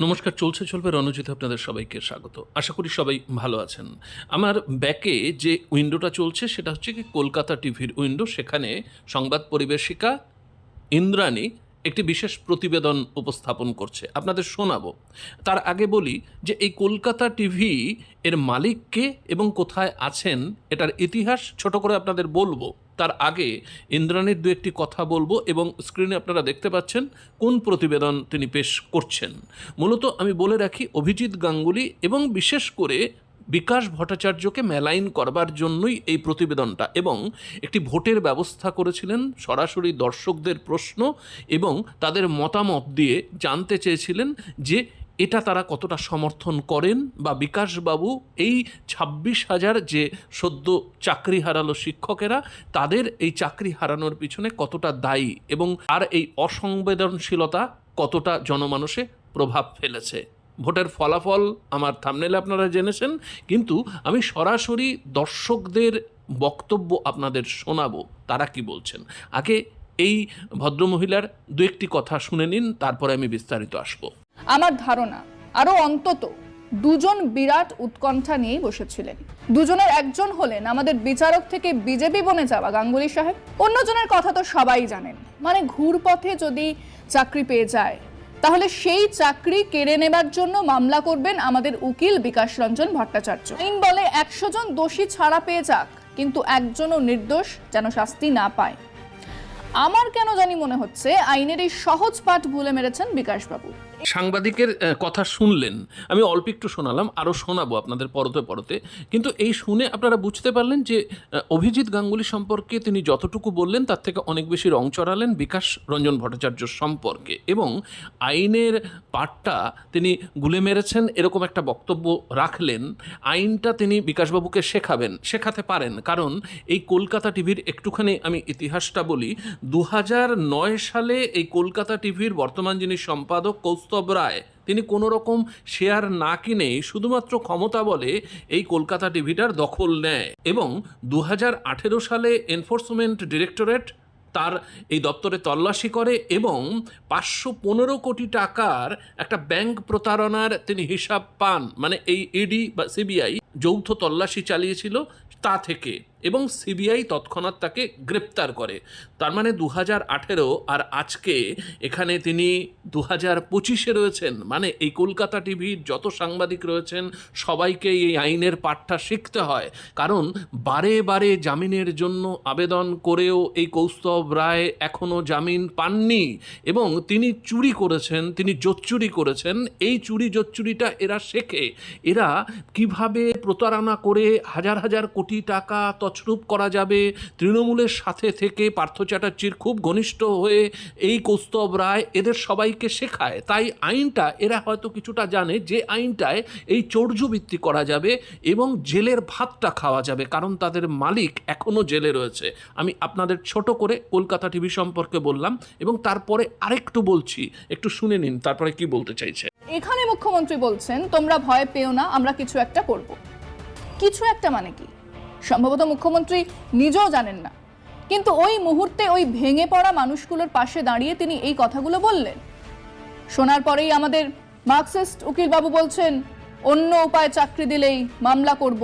নমস্কার, চলছে, চলবে রণজিৎ আপনাদের সবাইকে স্বাগত। আশা করি সবাই ভালো আছেন। আমার ব্যাকে যে উইন্ডোটা চলছে, সেটা হচ্ছে কি কলকাতা টিভির উইন্ডো। সেখানে সংবাদ পরিবেশিকা ইন্দ্রাণী একটি বিশেষ প্রতিবেদন উপস্থাপন করছে। আপনাদের শোনাবো। তার আগে বলি যে এই কলকাতা টিভি এর মালিক কে এবং কোথায় আছেন, এটার ইতিহাস ছোট করে আপনাদের বলব। তার আগে ইন্দ্রাণীর দু একটি কথা বলব এবং স্ক্রিনে আপনারা দেখতে পাচ্ছেন কোন প্রতিবেদন তিনি পেশ করছেন। মূলত আমি বলে রাখি অভিজিৎ গাঙ্গুলি এবং বিশেষ করে বিকাশ ভট্টাচার্যকে মেলাইন করবার জন্যই এই প্রতিবেদনটা এবং একটি ভোটের ব্যবস্থা করেছিলেন সরাসরি দর্শকদের প্রশ্ন এবং তাদের মতামত দিয়ে জানতে চেয়েছিলেন যে এটা তারা কতটা সমর্থন করেন? বা বিকাশবাবু এই ছাব্বিশ হাজার যে সদ্য চাকরি হারালো শিক্ষকেরা, তাদের এই চাকরি হারানোর পিছনে কতটা দায়ী? এবং আর এই অসংবেদনশীলতা কতটা জনমানসে প্রভাব ফেলেছে? ভোটের ফলাফল আমার থামনেলে আপনারা জেনেছেন, কিন্তু আমি সরাসরি দর্শকদের বক্তব্য আপনাদের শোনাবো। তারা কি বলছেন? আগে এই ভদ্রমহিলার দু একটি কথা শুনে নিন, তারপরে আমি বিস্তারিত আসব। আমার ধারণা, আরও অন্তত দুজন বিরাট উৎকণ্ঠা নিয়েই বসেছিলেন। দুজনের একজন হলেন আমাদের বিচারক থেকে বিজেপি বনে যাওয়া গাঙ্গুলি সাহেব। অন্যজনের কথা তো সবাই জানেন। মানে ঘুরপথে যদি চাকরি পেয়ে যায়, তাহলে সেই চাকরি কেড়ে নেবার জন্য মামলা করবেন আমাদের উকিল বিকাশ রঞ্জন ভট্টাচার্য। আইন বলে একশো জন দোষী ছাড়া পেয়ে যাক, কিন্তু একজনও নির্দোষ যেন শাস্তি না পায়। আমার কেন জানি মনে হচ্ছে, আইনের এই সহজ পাঠ ভুলে মেরেছেন বিকাশবাবু। সাংবাদিকের কথা শুনলেন। আমি অল্প একটু শোনালাম আরও শোনাবো আপনাদের পরতে পরতে। কিন্তু এই শুনে আপনারা বুঝতে পারলেন যে অভিজিৎ গাঙ্গুলি সম্পর্কে তিনি যতটুকু বললেন, তার থেকে অনেক বেশি রং চড়ালেন বিকাশ রঞ্জন ভট্টাচার্য সম্পর্কে। এবং আইনের পাঠটা তিনি গুলে মেরেছেন, এরকম একটা বক্তব্য রাখলেন। আইনটা তিনি বিকাশবাবুকে শেখাবেন, শেখাতে পারেন। কারণ এই কলকাতা টিভির একটুখানি আমি ইতিহাসটা বলি দু নয় সালে এই কলকাতা টিভির বর্তমান যিনি সম্পাদক কৌস্তব রায় তিনি কোনো রকম শেয়ার না কিনেই শুধুমাত্র ক্ষমতা বলে এই কলকাতা টিভিটার দখল নেয় এবং দু হাজার আঠেরো সালে এনফোর্সমেন্ট ডিরেক্টরেট তার এই দপ্তরে তল্লাশি করে এবং পাঁচশো পনেরো কোটি টাকার একটা ব্যাংক প্রতারণার তিনি হিসাব পান। মানে এই ইডি বা সিবিআই যৌথ তল্লাশি চালিয়েছিল তা থেকে। এবং সিবিআই তৎক্ষণাৎ তাকে গ্রেপ্তার করে। তার মানে দু হাজার আঠেরো আর আজকে এখানে তিনি দু হাজার পঁচিশে রয়েছেন। মানে এই কলকাতা টিভির যত সাংবাদিক রয়েছেন, সবাইকে এই আইনের পাঠটা শিখতে হয়। কারণ বারে বারে জামিনের জন্য আবেদন করেও এই কৌস্তব রায় এখনও জামিন পাননি। এবং তিনি চুরি করেছেন, তিনি জোচ্চুরি করেছেন। এই চুরি জোচ্চুরিটা এরা শেখে। এরা কীভাবে প্রতারণা করে হাজার হাজার কোটি টাকা তছরূপ করা যাবে। তৃণমূলের সাথে থেকে পার্থ চ্যাটার্জির খুব ঘনিষ্ঠ হয়ে এই কৌস্তব রায় এদের সবাইকে শেখায়। তাই আইনটা, এরা হয়তো কিছুটা জানে যে আইনটায় এই চৌর্যবৃত্তি করা যাবে এবং জেলের ভাতটা খাওয়া যাবে, কারণ তাদের মালিক এখনও জেলে রয়েছে। আমি আপনাদের ছোট করে কলকাতা টিভি সম্পর্কে বললাম এবং তারপরে আরেকটু বলছি। একটু শুনে নিন, তারপরে কি বলতে চাইছে। এখানে মুখ্যমন্ত্রী বলছেন, তোমরা ভয় পেও না, আমরা কিছু একটা করব। কিছু একটা মানে কি? সম্ভবত মুখ্যমন্ত্রী নিজেও জানেন না। কিন্তু ওই মুহূর্তে ওই ভেঙে পড়া মানুষগুলোর পাশে দাঁড়িয়ে তিনি এই কথাগুলো বললেন। শোনার পরেই আমাদের মার্কসিস্ট উকিলবাবু বলছেন, অন্য উপায়ে চাকরি দিলেই মামলা করব।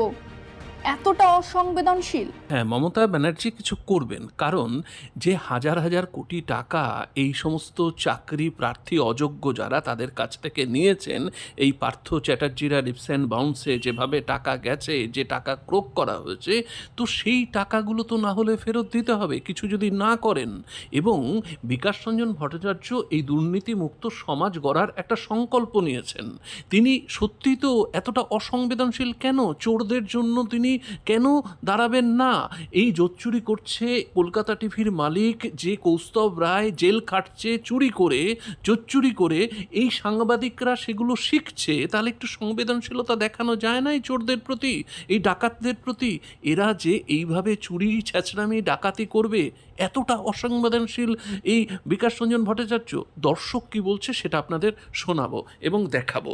এতটা অসংবেদনশীল। হ্যাঁ মমতা ব্যানার্জি কিছু করবেন। কারণ যে হাজার হাজার কোটি টাকা এই সমস্ত চাকরি প্রার্থী অযোগ্য যারা তাদের কাছ থেকে নিয়েছেন, এই পার্থ চ্যাটার্জিরা লিপস অ্যান্ড বাউন্সে যেভাবে টাকা গেছে, যে টাকা ক্রোক করা হয়েছে, তো সেই টাকাগুলো তো না হলে ফেরত দিতে হবে, কিছু যদি না করেন। এবং বিকাশ রঞ্জন ভট্টাচার্য এই দুর্নীতিমুক্ত সমাজ গড়ার একটা সংকল্প নিয়েছেন। তিনি সত্যি তো এতটা অসংবেদনশীল কেন? চোরদের জন্য তিনি কেন দাঁড়াবেন না? এই জোচ্চুরি করছে কলকাতা টিভির মালিক যে কৌস্তব রায় জেল খাটছে, চুরি করে, জোচ্চুরি করে, এই সাংবাদিকরা সেগুলো শিখছে। তাহলে একটু সংবেদনশীলতা দেখানো যায় না এই চোরদের প্রতি? এই ডাকাতদের প্রতি? এরা যে এইভাবে চুরি ছ্যাচড়ামি ডাকাতি করবে, এতটা অসংবেদনশীল এই বিকাশ রঞ্জন ভট্টাচার্য? দর্শক কি বলছে সেটা আপনাদের শোনাবো এবং দেখাবো।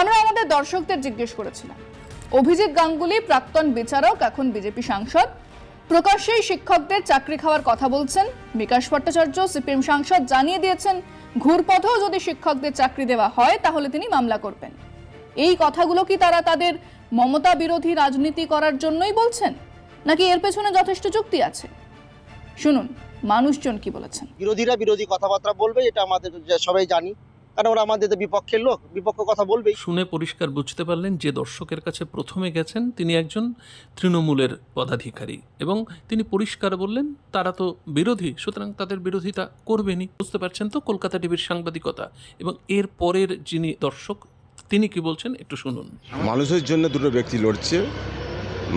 আমরা আমাদের দর্শকদের জিজ্ঞেস করেছিলাম। অভিজিৎ গাঙ্গুলি, প্রাক্তন বিচারক, এখন বিজেপি সাংসদ। প্রকাশ্যেই শিক্ষকদের চাকরি খাওয়ার কথা বলছেন। বিকাশ ভট্টাচার্য, সিপিএম সাংসদ জানিয়ে দিয়েছেন, ঘুরপথেও যদি শিক্ষকদের চাকরি দেওয়া হয়, তাহলে তিনি মামলা করবেন। এই কথাগুলো কি তারা তাদের মমতা বিরোধী রাজনীতি করার জন্যই বলছেন? নাকি এর পেছনে যথেষ্ট যুক্তি আছে? শুনুন, মানুষজন কি বলেছেন? বিরোধীরা বিরোধী কথাবার্তা বলবে, এটা আমাদের সবাই জানি। কারণ ওরা আমাদের বিপক্ষের লোক বিপক্ষ কথা বলবেই। শুনে পরিষ্কার বুঝতে পারলেন যে দর্শকের কাছে প্রথমে গেছেন তিনি একজন তৃণমূলের পদাধিকারী এবং তিনি পরিষ্কার বললেন তারা তো বিরোধী সুতরাং তাদের বিরোধিতা করবেনই। বুঝতে পারছেন তো কলকাতা টিভির সাংবাদিকতা? এবং এর পরের যিনি দর্শক তিনি কি বলছেন একটু শুনুন। মানুষের জন্য দুটো ব্যক্তি লড়ছে।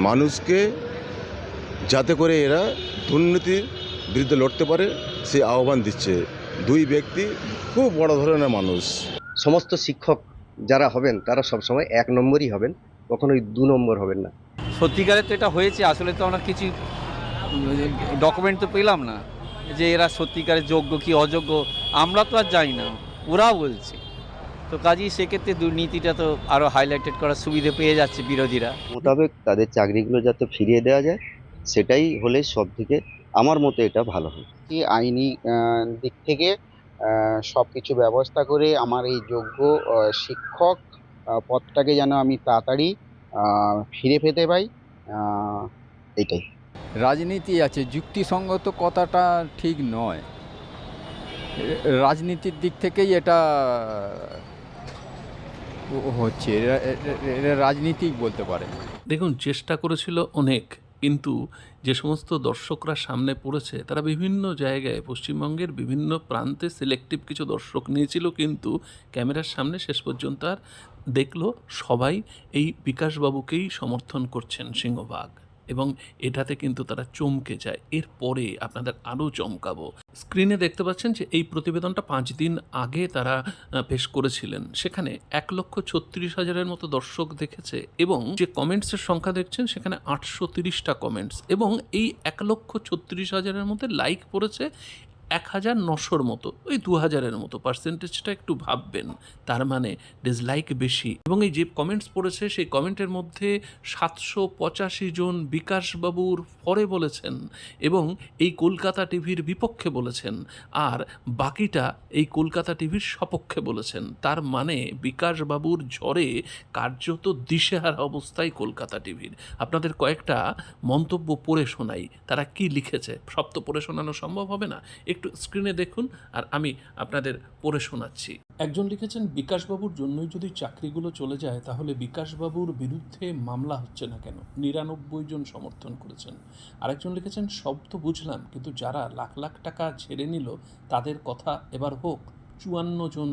মানুষকে যাতে করে এরা দুর্নীতির বিরুদ্ধে লড়তে পারে সে আহ্বান দিচ্ছে। দুই ব্যক্তি খুব বড় ধরনের মানুষ। সমস্ত শিক্ষক যারা হবেন তারা সবসময় এক নম্বরই হবেন কখনোই দু নম্বর হবেন না। সত্যিকারে তো এটা হয়েছে আসলে তো আমরা কিছু ডকুমেন্ট তো পেলাম না যে এরা সত্যিকারের যোগ্য কি অযোগ্য আমরা তো আর জানি না ওরা বলছে। তো কাজেই সেক্ষেত্রে দুর্নীতিটা তো আরও হাইলাইটেড করার সুবিধে পেয়ে যাচ্ছে বিরোধীরা। মোতাবেক তাদের চাকরিগুলো যাতে ফিরিয়ে দেওয়া যায় সেটাই হলে সব থেকে আমার মতে এটা ভালো হয় কি আইনি দিক থেকে সব কিছু ব্যবস্থা করে আমার এই যোগ্য শিক্ষক পদটাকে যেন আমি তাড়াতাড়ি ফিরে পেতে পাই এটাই। রাজনীতি আছে যুক্তিসঙ্গত কথাটা ঠিক নয়। রাজনীতির দিক থেকেই এটা হচ্ছে এরা- এ- এরা রাজনীতি বলতে পারে। দেখুন চেষ্টা করেছিল অনেক। কিন্তু যে সমস্ত দর্শকরা সামনে পড়েছে, তারা বিভিন্ন জায়গায় পশ্চিমবঙ্গের বিভিন্ন প্রান্তে সিলেক্টিভ কিছু দর্শক নিয়েছিল, কিন্তু ক্যামেরার সামনে শেষ পর্যন্ত আর দেখল সবাই এই বিকাশবাবুকেই সমর্থন করছেন সিংহভাগ। এবং এটাতে কিন্তু তারা চমকে যায়। এরপরে আপনাদের আরও চমকাবো। স্ক্রিনে দেখতে পাচ্ছেন যে এই প্রতিবেদনটা পাঁচ দিন আগে তারা পেশ করেছিলেন। সেখানে এক লক্ষ ছত্রিশ হাজারের মতো দর্শক দেখেছে এবং যে কমেন্টসের সংখ্যা দেখছেন সেখানে আটশো তিরিশটা কমেন্টস এবং এই এক লক্ষ ছত্রিশ হাজারের মধ্যে লাইক পড়েছে এক হাজার নশোর মতো, ওই দু হাজারের মতো পার্সেন্টেজটা একটু ভাববেন। তার মানে ডিসলাইক বেশি। এবং এই যে কমেন্টস পড়েছে, সেই কমেন্টের মধ্যে সাতশো পঁচাশি জন বিকাশবাবুর পরে বলেছেন এবং এই কলকাতা টিভির বিপক্ষে বলেছেন। আর বাকিটা এই কলকাতা টিভির সপক্ষে বলেছেন। তার মানে বিকাশবাবুর ঝড়ে কার্যত দিশেহারা অবস্থায় কলকাতা টিভির। আপনাদের কয়েকটা মন্তব্য পড়ে শোনাই। তারা কি লিখেছে? সব তো পড়ে শোনানো সম্ভব হবে না। একটু স্ক্রিনে দেখুন আর আমি আপনাদের পড়ে শোনাচ্ছি। একজন লিখেছেন, বিকাশবাবুর জন্যই যদি চাকরিগুলো চলে যায়, তাহলে বিকাশবাবুর বিরুদ্ধে মামলা হচ্ছে না কেন? নিরানব্বই জন সমর্থন করেছেন। আরেকজন লিখেছেন, সব তো বুঝলাম, কিন্তু যারা লাখ লাখ টাকা ছেড়ে নিল, তাদের কথা এবার হোক, চুয়ান্ন জন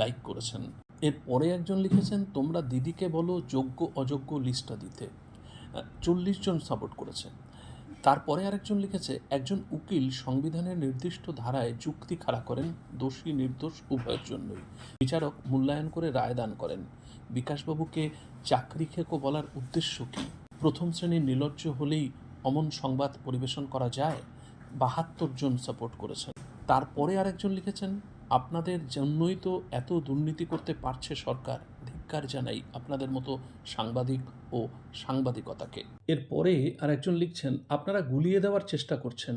লাইক করেছেন। এরপরে একজন লিখেছেন, তোমরা দিদিকে বলো, যোগ্য অযোগ্য লিস্টটা দিতে। চল্লিশ জন সাপোর্ট করেছে। তারপরে আরেকজন লিখেছে, একজন উকিল সংবিধানের নির্দিষ্ট ধারায় যুক্তি খাড়া করেন, দোষী নির্দোষ উভয়ের জন্যই। বিচারক মূল্যায়ন করে রায় দান করেন। বিকাশবাবুকে চাকরি খেকো বলার উদ্দেশ্য কী? প্রথম শ্রেণির নির্লজ্জ হলেই অমন সংবাদ পরিবেশন করা যায়? বাহাত্তর জন সাপোর্ট করেছেন। তারপরে আরেকজন লিখেছেন, আপনাদের জন্যই তো এত দুর্নীতি করতে পারছে সরকার। ধিক্কার জানাই আপনাদের মতো সাংবাদিক ও সাংবাদিকতাকে। এরপরে আরেকজন লিখছেন, আপনারা গুলিয়ে দেওয়ার চেষ্টা করছেন।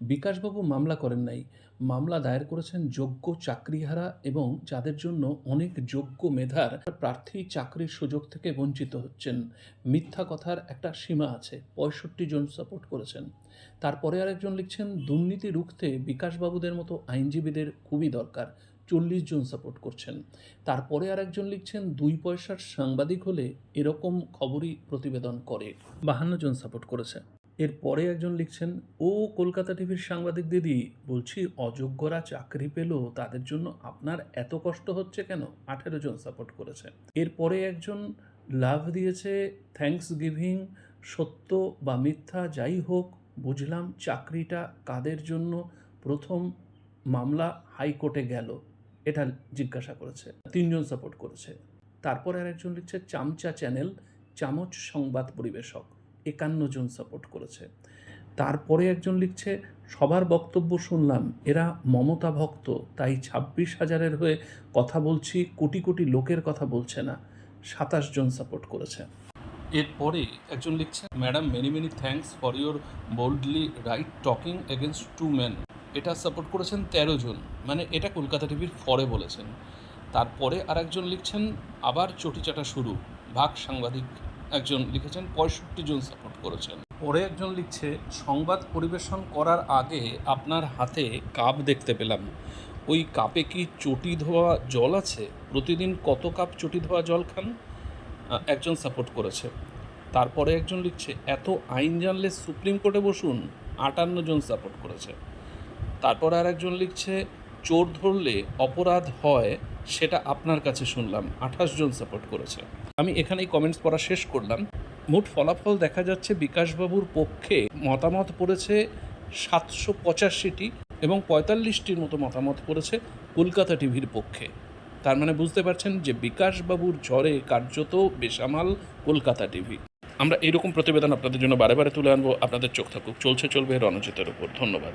বিকাশবাবু মামলা করেন নাই। মামলা দায়ের করেছেন যোগ্য চাকরিহারা এবং যাদের জন্য অনেক যোগ্য মেধার প্রার্থী চাকরির সুযোগ থেকে বঞ্চিত হচ্ছেন। মিথ্যা কথার একটা সীমা আছে। পঁয়ষট্টি জন সাপোর্ট করেছেন। তারপরে আরেকজন লিখছেন, দুর্নীতি রুখতে বিকাশবাবুদের মতো আইনজীবীদের খুবই দরকার। চল্লিশ জন সাপোর্ট করছেন। তারপরে আরেকজন লিখছেন, দুই পয়সার সাংবাদিক হলে এরকম খবরই প্রতিবেদন করে। বাহান্ন জন সাপোর্ট করেছে। এরপরে একজন লিখছেন, ও কলকাতা টিভির সাংবাদিক দিদি, বলছি অযোগ্যরা চাকরি পেল, তাদের জন্য আপনার এত কষ্ট হচ্ছে কেন? আঠেরো জন সাপোর্ট করেছে। এরপরে একজন লাভ দিয়েছে থ্যাঙ্কস গিভিং সত্য বা মিথ্যা যাই হোক, বুঝলাম চাকরিটা কাদের জন্য? প্রথম মামলা হাইকোর্টে গেল। এটা জিজ্ঞাসা করেছে, তিনজন সাপোর্ট করেছে। তারপরে আরেকজন লিখছে, চামচা চ্যানেল চামচ সংবাদ পরিবেশক, একান্ন জন সাপোর্ট করেছে। তারপরে একজন লিখছে, সবার বক্তব্য শুনলাম, এরা মমতা ভক্ত, তাই ছাব্বিশ হাজারের হয়ে কথা বলছি, কোটি কোটি লোকের কথা বলছে না। সাতাশ জন সাপোর্ট করেছে। এরপরে একজন লিখছে, madam many many thanks for your boldly right talking against to man এটা সাপোর্ট করেছেন তেরো জন। মানে এটা কলকাতা টিভির ফরে বলেছেন। তারপরে আরেকজন লিখছেন, আবার চটিচাটা শুরু। ভাগ সাংবাদিক একজন লিখেছেন, পঁয়ষট্টি জন সাপোর্ট করেছেন। পরে একজন লিখছে, সংবাদ পরিবেশন করার আগে আপনার হাতে কাপ দেখতে পেলাম। ওই কাপে কি চটি ধোয়া জল আছে? প্রতিদিন কত কাপ চটি ধোয়া জল খান? একজন সাপোর্ট করেছে। তারপরে একজন লিখছে, এত আইন জানলে সুপ্রিম কোর্টে বসুন, আটান্ন জন সাপোর্ট করেছে। তারপর আর একজন লিখছে, চোর ধরলে অপরাধ হয়, সেটা আপনার কাছে শুনলাম। আঠাশ জন সাপোর্ট করেছে। আমি এখানেই কমেন্টস পড়া শেষ করলাম। মোট ফলাফল দেখা যাচ্ছে বিকাশবাবুর পক্ষে মতামত পড়েছে সাতশো পঁচাশিটি এবং পঁয়তাল্লিশটির মতো মতামত পড়েছে কলকাতা টিভির পক্ষে। তার মানে বুঝতে পারছেন যে বিকাশবাবুর ঝড়ে কার্যত বেসামাল কলকাতা টিভি। আমরা এরকম প্রতিবেদন আপনাদের জন্য বারে বারে তুলে আনব। আপনাদের চোখ থাকুক, চলছে, চলবে রণজিতের উপর। ধন্যবাদ।